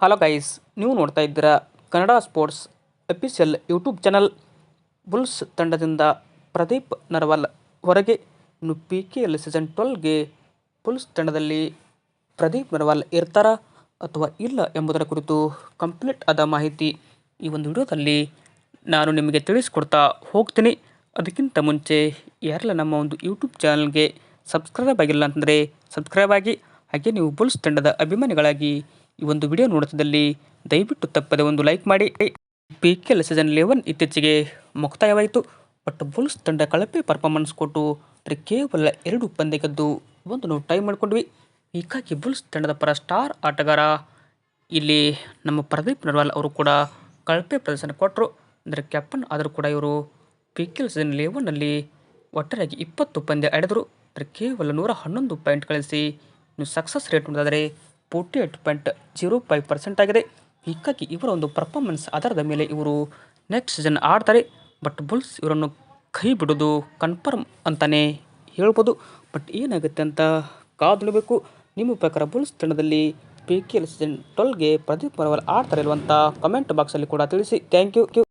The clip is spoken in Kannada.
ಹಲೋ ಗೈಸ್ ನೀವು ನೋಡ್ತಾ ಇದ್ದೀರಾ Kannada sports official YouTube channel bulls ತಂಡದಿಂದ ಪ್ರದೀಪ್ ನರ್ವಾಲ್ ಹೊರಗೆ ಇನ್ನು ಪಿ ಕೆ ಎಲ್ ಸೀಸನ್ ಟ್ವೆಲ್ಗೆ ಬುಲ್ಸ್ ತಂಡದಲ್ಲಿ ಪ್ರದೀಪ್ ನರ್ವಾಲ್ ಇರ್ತಾರಾ ಅಥವಾ ಇಲ್ಲ ಎಂಬುದರ ಕುರಿತು ಕಂಪ್ಲೀಟ್ ಆದ ಮಾಹಿತಿ ಈ ಒಂದು ವಿಡಿಯೋದಲ್ಲಿ ನಾನು ನಿಮಗೆ ತಿಳಿಸ್ಕೊಡ್ತಾ ಹೋಗ್ತೀನಿ. ಅದಕ್ಕಿಂತ ಮುಂಚೆ ಯಾರೆಲ್ಲ ನಮ್ಮ ಒಂದು ಯೂಟ್ಯೂಬ್ ಚಾನಲ್ಗೆ ಸಬ್ಸ್ಕ್ರೈಬ್ ಆಗಿಲ್ಲ ಅಂತಂದರೆ ಸಬ್ಸ್ಕ್ರೈಬ್ ಆಗಿ, ಹಾಗೆ ನೀವು ಬುಲ್ಸ್ ತಂಡದ ಅಭಿಮಾನಿಗಳಾಗಿ ಈ ಒಂದು ವಿಡಿಯೋ ನೋಡುತ್ತಿದ್ದಲ್ಲಿ ದಯವಿಟ್ಟು ತಪ್ಪದೆ ಒಂದು ಲೈಕ್ ಮಾಡಿ. P K L season eleven ಇತ್ತೀಚೆಗೆ ಮುಕ್ತಾಯವಾಯಿತು. ಬಟ್ ಬುಲ್ಸ್ ತಂಡ ಕಳಪೆ ಪರ್ಫಾರ್ಮೆನ್ಸ್ ಕೊಟ್ಟು ಆದರೆ ಕೇವಲ ಎರಡು ಪಂದ್ಯ ಗೆದ್ದು ಒಂದು ನಾವು ಟೈಮ್ ಮಾಡಿಕೊಂಡ್ವಿ. ಹೀಗಾಗಿ ಬುಲ್ಸ್ ತಂಡದ ಪರ ಸ್ಟಾರ್ ಆಟಗಾರ ಇಲ್ಲಿ ನಮ್ಮ ಪ್ರದೀಪ್ ನರ್ವಾಲ್ ಅವರು ಕೂಡ ಕಳಪೆ ಪ್ರದರ್ಶನ ಕೊಟ್ಟರು ಅಂದರೆ ಕ್ಯಾಪ್ಟನ್ ಆದರೂ ಕೂಡ ಇವರು ಪಿ ಕೆ ಎಲ್ ಸೀಸನ್ ಲೆವೆನ್ನಲ್ಲಿ ಒಟ್ಟಾರೆಯಾಗಿ ಇಪ್ಪತ್ತು ಪಂದ್ಯ ಆಡಿದರು. ಅಂದರೆ ಕೇವಲ ನೂರ ಹನ್ನೊಂದು ಪಾಯಿಂಟ್ ಗಳಿಸಿ ನೀವು ಸಕ್ಸಸ್ ರೇಟ್ ನೋಡಿದ್ರೆ forty eight point zero five percent ಆಗಿದೆ. ಹೀಗಾಗಿ ಇವರ ಒಂದು ಪರ್ಫಾರ್ಮೆನ್ಸ್ ಆಧಾರದ ಮೇಲೆ ಇವರು ನೆಕ್ಸ್ಟ್ ಸೀಸನ್ ಆಡ್ತಾರೆ. ಬಟ್ ಬುಲ್ಸ್ ಇವರನ್ನು ಕೈ ಬಿಡೋದು ಕನ್ಫರ್ಮ್ ಅಂತಲೇ ಹೇಳ್ಬೋದು. ಬಟ್ ಏನಾಗುತ್ತೆ ಅಂತ ಕಾದುಳಬೇಕು. ನಿಮ್ಮ ಪ್ರಕಾರ ಬುಲ್ಸ್ ತಂಡದಲ್ಲಿ ಪಿ ಕೆ ಎಲ್ ಸೀಸನ್ ಟ್ವೆಲ್ಗೆ ಪ್ರದೀಪ್ ಮರವಲ್ ಆಡ್ತಾರೆ ಇಲ್ವಂತ ಕಮೆಂಟ್ ಬಾಕ್ಸಲ್ಲಿ ಕೂಡ ತಿಳಿಸಿ. Thank you